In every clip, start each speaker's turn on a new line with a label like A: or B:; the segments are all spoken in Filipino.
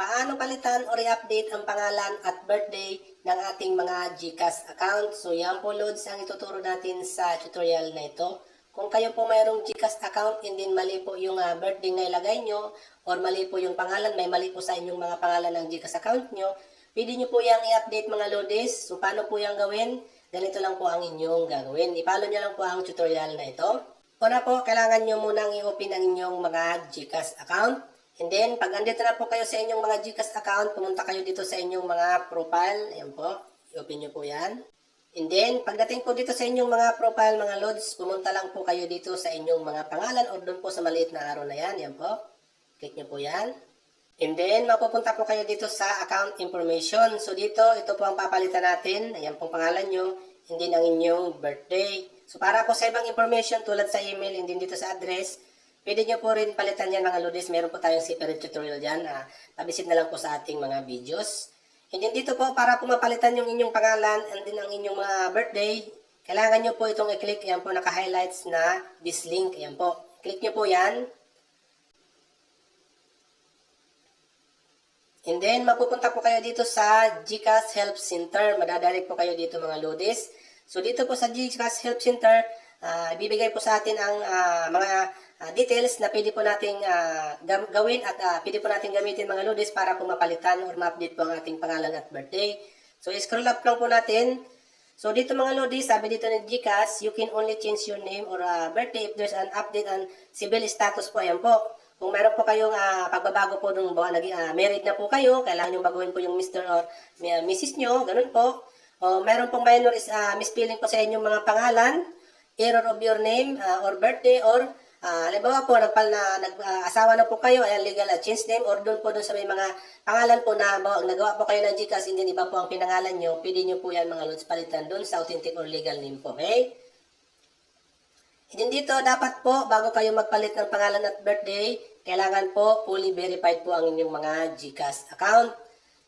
A: paano palitan o re-update ang pangalan at birthday ng ating mga GCash account. So yan po loads ang ituturo natin sa tutorial na ito. Kung kayo po mayroong GCash account and then mali po yung ah, birthday na ilagay nyo or mali po yung pangalan, may mali po sa inyong mga pangalan ng GCash account nyo, pwede nyo po yung i-update mga loaders. So paano po yung gawin? Ganito lang po ang inyong gagawin. I-follow nyo lang po ang tutorial na ito. Una po, kailangan nyo munang i-open ang inyong mga GCash account. And then, pag andito na po kayo sa inyong mga GCash account, pumunta kayo dito sa inyong mga profile. Ayan po. I-open nyo po yan. And then, pagdating po dito sa inyong mga profile, mga loads, pumunta lang po kayo dito sa inyong mga pangalan or doon po sa maliit na arrow na yan. Ayan po. Click nyo po yan. And then, mapupunta po kayo dito sa account information. So, dito, ito po ang papalitan natin. Ayan pong pangalan nyo. And then, ang inyong birthday. So, para po sa ibang information tulad sa email and then dito sa address, pwede nyo po rin palitan yan mga lodis. Meron po tayong separate tutorial dyan. Ah, pabisit na lang po sa ating mga videos. And then dito po, para po mapalitan yung inyong pangalan and then ang inyong mga birthday, kailangan nyo po itong i-click. Ayan po, naka-highlights na this link. Ayan po. Click nyo po yan. And then, mapupunta po kayo dito sa GCash Help Center. Madadirect po kayo dito mga lodis. So, dito po sa GCash Help Center, ah, ibibigay po sa atin ang ah, mga ah, details na pwede po nating gam- gawin at ah, pwede po natin gamitin mga lodis para po mapalitan or ma-update po ang ating pangalan at birthday. So, scroll up lang po natin. So, dito mga lodis, sabi dito ng GCash, you can only change your name or ah, birthday if there's an update on civil status po. Ayan po. Kung meron po kayong ah, pagbabago po nung naging ah, married na po kayo, kailangan nyo baguhin po yung Mr. or uh, Mrs. nyo, ganun po. O meron pong minor is, ah, misspelling po sa inyong mga pangalan, error of your name ah, or birthday or ah, halimbawa po nagpal na nag-asawa na po kayo, ayan legal ah, change name or doon po doon sa may mga pangalan po na bawa, nagawa po kayo ng GCash hindi iba po ang pinangalan nyo, pwede nyo po yan mga lods palitan doon sa authentic or legal name po, okay? And dito, dapat po, bago kayo magpalit ng pangalan at birthday, kailangan po fully verified po ang inyong mga GCash account.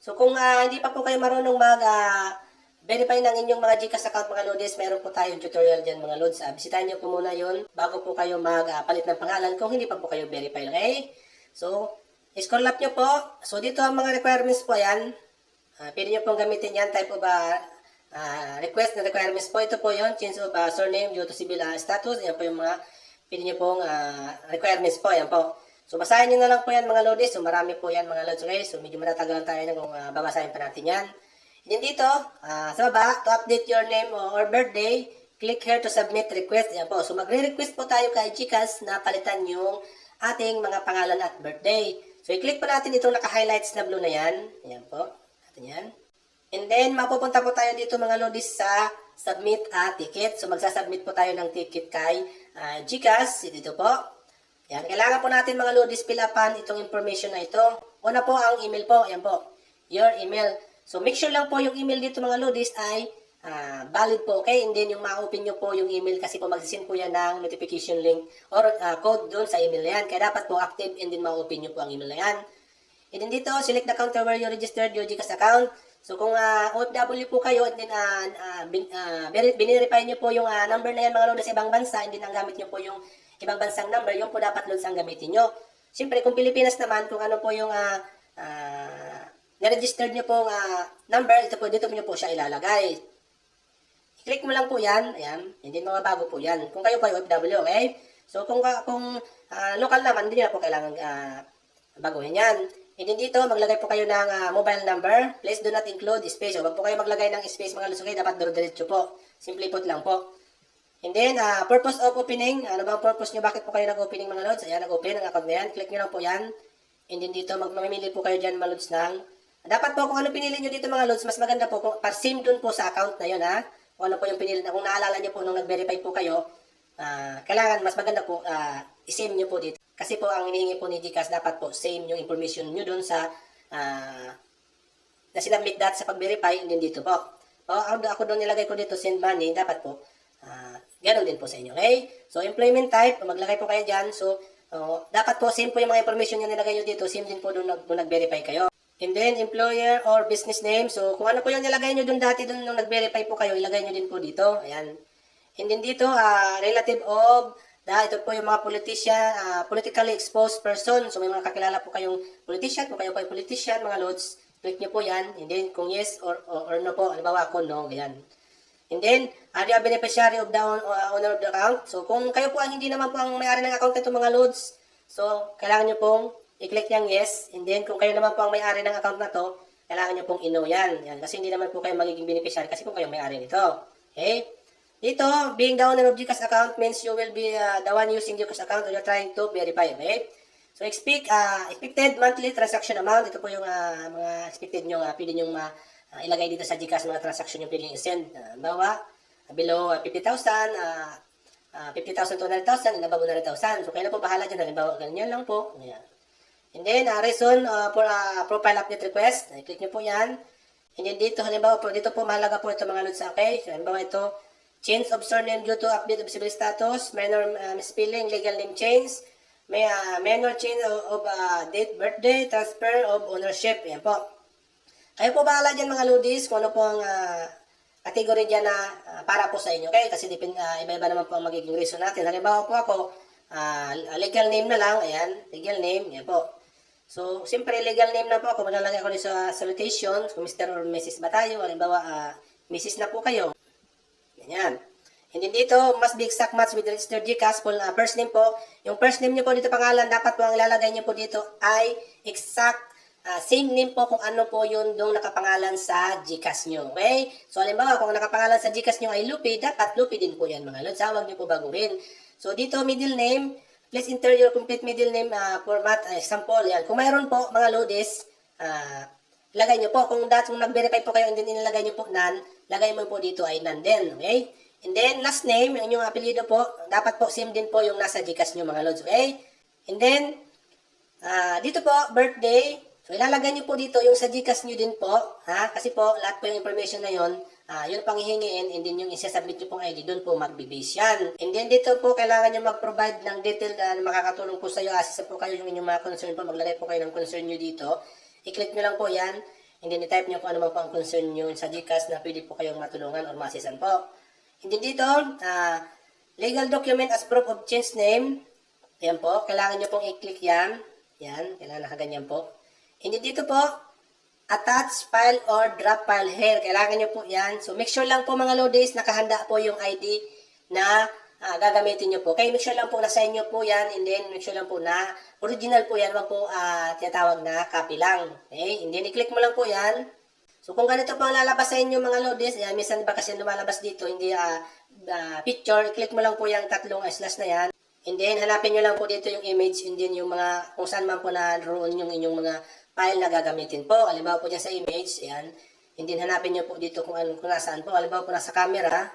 A: So kung ah, hindi pa po kayo marunong mag ah, verify ng inyong mga GCash account mga lodes, meron po tayong tutorial dyan mga lods. Ah, bisitahin nyo po muna yun bago po kayo magpalit ng pangalan kung hindi pa po kayo verify. Okay? So, scroll up nyo po. So dito ang mga requirements po yan. Ah, pwede nyo pong gamitin yan type of ah, ah, request na requirements po. Ito po yon change of ah, surname due to civil ah, status. Yan po yung mga pwede nyo pong ah, requirements po. Yan po. So, basahin nyo na lang po yan mga lodis. So, marami po yan mga lods. Okay? So, medyo matatagalan tayo na kung ah, babasahin pa natin yan. And dito, ah, sa baba, to update your name or birthday, click here to submit request. Yan po. So, magre-request po tayo kay Gcash na palitan yung ating mga pangalan at birthday. So, i-click po natin itong naka-highlights na blue na yan. Yan po. Natin yan. And then, mapupunta po tayo dito mga lodis sa submit a ticket. So, magsasubmit po tayo ng ticket kay ah, Gcash. Dito po. Yan. Kailangan po natin mga lodis fill upan itong information na ito. Una po ang email po. Yan po. Your email. So, make sure lang po yung email dito mga lodis ay ah, valid po. Okay? And then, yung ma-open nyo po yung email kasi po mag-send po yan ng notification link or ah, code doon sa email na yan. Kaya dapat po active and then ma-open nyo po ang email na yan. And then dito, select the counter where you registered your GCash account. So kung uh, OFW po kayo, and then uh, uh, bin, uh, binirify nyo po yung uh, number na yan mga lods sa ibang bansa, and then ang gamit nyo po yung ibang bansang number, yung po dapat lods ang gamitin nyo. Siyempre, kung Pilipinas naman, kung ano po yung uh, uh, na-registered nyo pong uh, number, ito po, dito nyo po siya ilalagay. I-click mo lang po yan, ayan, hindi mga bago po yan. Kung kayo po ay OFW, okay? So kung, kung uh, local naman, hindi na po kailangan uh, baguhin yan. And then dito, maglagay po kayo ng ah, mobile number. Please do not include space. O, wag po kayo maglagay ng space mga lusugay. Dapat duro-diretso po. Simple put lang po. And then, ah, purpose of opening. Ano bang purpose nyo? Bakit po kayo nag-opening mga lods? Ayan, nag-open ang account na yan. Click nyo lang po yan. And then dito, mag mamimili po kayo dyan mga lods ng... Dapat po kung ano pinili nyo dito mga lods, mas maganda po kung par same dun po sa account na yun ha. Kung ano po yung pinili na kung naalala nyo po nung nag-verify po kayo, ah, kailangan mas maganda po uh, i-same nyo po dito. Kasi po ang hinihingi po ni Gcash dapat po same yung information nyo dun sa ah, na sinabmit dat sa pag-verify and dito po. O, ako, ako doon nilagay ko dito send money, dapat po ah, ganun din po sa inyo, okay? So, employment type, maglagay po kayo dyan. So, oh, dapat po same po yung mga information nyo nilagay nyo dito, same din po doon nag, nag-verify kayo. And then, employer or business name. So, kung ano po yung nilagay nyo doon dati, doon nung nag-verify po kayo, ilagay nyo din po dito. Ayan. And then dito, ah, relative of Dahil ito po yung mga politician, ah, politically exposed person. So may mga kakilala po kayong politician, kung kayo po ay politician, mga lods, click nyo po yan. And then kung yes or, or, or no po, halimbawa ako no, ganyan. And then, are you a beneficiary of the uh, owner of the account? So kung kayo po ang hindi naman po ang may-ari ng account nito mga loads, so kailangan nyo pong i-click yung yes. And then kung kayo naman po ang may-ari ng account na to, kailangan nyo pong ino yan. yan. Kasi hindi naman po kayo magiging beneficiary kasi kung kayo may-ari nito. Okay? Dito, being the owner of GCash account means you will be uh, the one using GCash account or you're trying to verify, okay? So, expect, uh, expected monthly transaction amount. Ito po yung uh, mga expected nyo, uh, pwede nyo ma, uh, ilagay dito sa GCash mga transaction yung pwede nyo i-send. Uh, bawa, uh, below uh, 50,000, uh, uh, 50,000 to 100,000, and above 100,000. So, kayo na po bahala dyan. Halimbawa, ganyan lang po. Ayan. And then, uh, reason uh, for uh, profile update request. I-click nyo po yan. And then dito, halimbawa po, dito po mahalaga po ito mga lods, okay? So, halimbawa ito, change of surname due to update of civil status, minor uh, misspelling, legal name change, may uh, minor change of, of uh, date, birthday, transfer of ownership. Yan po. Kayo po bahala dyan mga lodis kung ano po ang uh, category dyan na uh, para po sa inyo. Okay? Kasi depend, uh, iba-iba naman po ang magiging reason natin. Halimbawa po ako, uh, legal name na lang. Ayan, legal name. Yan po. So, siyempre, legal name na po ako. Malalagay ako dito sa salutation. Kung Mr. or Mrs. ba tayo? Halimbawa, uh, Mrs. na po kayo. Ganyan. And then dito, must be exact match with registered GCash po. Uh, first name po. Yung first name niyo po dito pangalan, dapat po ang ilalagay niyo po dito ay exact uh, same name po kung ano po yun dong nakapangalan sa GCash niyo. Okay? So, halimbawa, kung nakapangalan sa GCash niyo ay Lupi, dapat Lupi din po yan mga lods. Huwag niyo po baguhin. So, dito, middle name. Please enter your complete middle name uh, format. Uh, example, yan. Kung mayroon po, mga lodis, uh, lagay nyo po. Kung dati kung nag-verify po kayo and then inilagay nyo po nan, lagay mo po dito ay nan din. Okay? And then, last name, yung inyong apelido po, dapat po same din po yung nasa Gcash nyo mga lods. Okay? And then, ah dito po, birthday. So, ilalagay nyo po dito yung sa Gcash nyo din po. Ha? Kasi po, lahat po yung information na yon ah yun pang hihingiin and then yung isasubmit nyo pong ID, doon po magbibase yan. And then dito po, kailangan nyo mag-provide ng detail na makakatulong po sa iyo. Assist po kayo yung inyong mga concern po. Maglagay po kayo ng concern nyo dito. I-click nyo lang po yan. And then i-type nyo kung ano man po ang concern nyo sa GCash na pwede po kayong matulungan or masisan po. And then dito, ah, legal document as proof of change name. Ayan po, kailangan nyo pong i-click yan. Yan, kailangan nakaganyan po. And then dito po, attach file or drop file here. Kailangan nyo po yan. So make sure lang po mga low days, nakahanda po yung ID na ah, gagamitin nyo po. Kaya make sure lang po na sa inyo po yan. And then make sure lang po na original po yan. Wag po ah, tinatawag na copy lang. Okay? And then i-click mo lang po yan. So kung ganito po ang lalabas sa inyo mga lodis, ayan, minsan ba kasi lumalabas dito, hindi ah, ah, picture, click mo lang po yung tatlong slash na yan. And then hanapin nyo lang po dito yung image and then yung mga, kung saan man po na roon yung inyong mga file na gagamitin po. Halimbawa po dyan sa image, ayan. And then hanapin nyo po dito kung, ano, kung nasaan po. Halimbawa po nasa camera.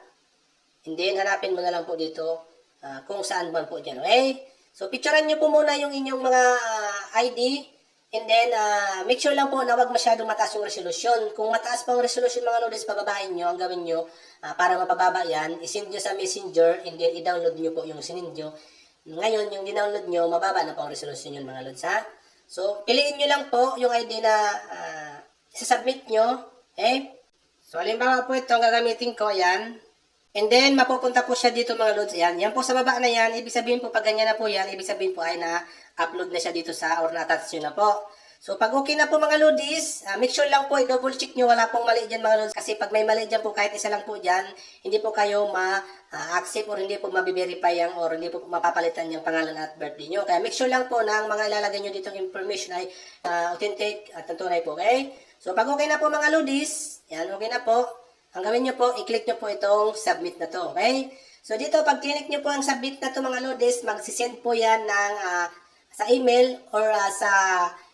A: And then hanapin mo na lang po dito ah, kung saan man po dyan. Okay? So picturean nyo po muna yung inyong mga ah, ID. And then, ah, make sure lang po na wag masyadong mataas yung resolution. Kung mataas pa ang resolution mga lodis, pababain nyo, ang gawin nyo, ah, para mapababa yan, isend nyo sa messenger, and then i-download nyo po yung sinend nyo. Ngayon, yung dinownload nyo, mababa na po ang resolution yun mga lods, ha? So, piliin nyo lang po yung ID na ah, isasubmit nyo. Okay? So, halimbawa po ito ang gagamitin ko, yan. And then, mapupunta po siya dito mga lods. Yan. Yan po sa baba na yan. Ibig sabihin po, pag ganyan na po yan, ibig sabihin po ay na-upload na siya dito sa or na-attach nyo na po. So, pag okay na po mga lodis, ah, make sure lang po, i-double check nyo, wala pong mali dyan mga lodis. Kasi pag may mali dyan po, kahit isa lang po dyan, hindi po kayo ma-accept or hindi po mabiverify yang or hindi po mapapalitan yung pangalan at birthday nyo. Kaya make sure lang po na ang mga ilalagay nyo dito information ay ah, authentic at tunay po, okay? So, pag okay na po mga lodis, yan, okay na po, ang gawin nyo po, i-click nyo po itong submit na to, okay? So, dito, pag click nyo po ang submit na to mga lodis, magsisend po yan ng ah, sa email or ah, sa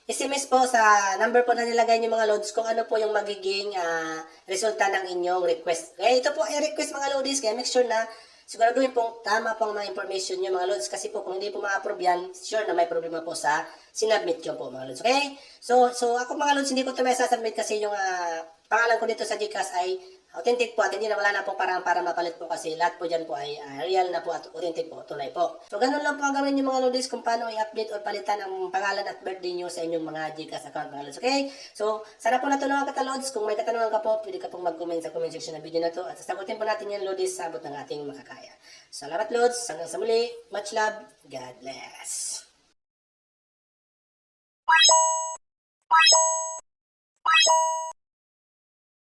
A: SMS po sa number po na nilagay niyo mga loads kung ano po yung magiging ah, resulta ng inyong request. Okay, ito po ay request mga loads kaya make sure na siguraduhin pong tama po ang mga information niyo mga loads kasi po kung hindi po ma-approve yan, sure na may problema po sa sinubmit niyo po mga loads. Okay? So, so ako mga loads hindi ko ito may sasubmit kasi yung ah, pangalan ko dito sa GCash ay authentic po at hindi na wala na po parang para mapalit po kasi lahat po dyan po ay ah, real na po at authentic po, tunay po. So ganun lang po ang gawin yung mga lodis kung paano i-update or palitan ang pangalan at birthday nyo sa inyong mga Gcash account mga lods. Okay? So sana po natulungan ka lods. Kung may katanungan ka po, pwede ka pong mag-comment sa comment section ng video na to at sasagutin po natin yan lodis sa abot ng ating makakaya. Salamat lods. Hanggang sa muli. Much love. God bless.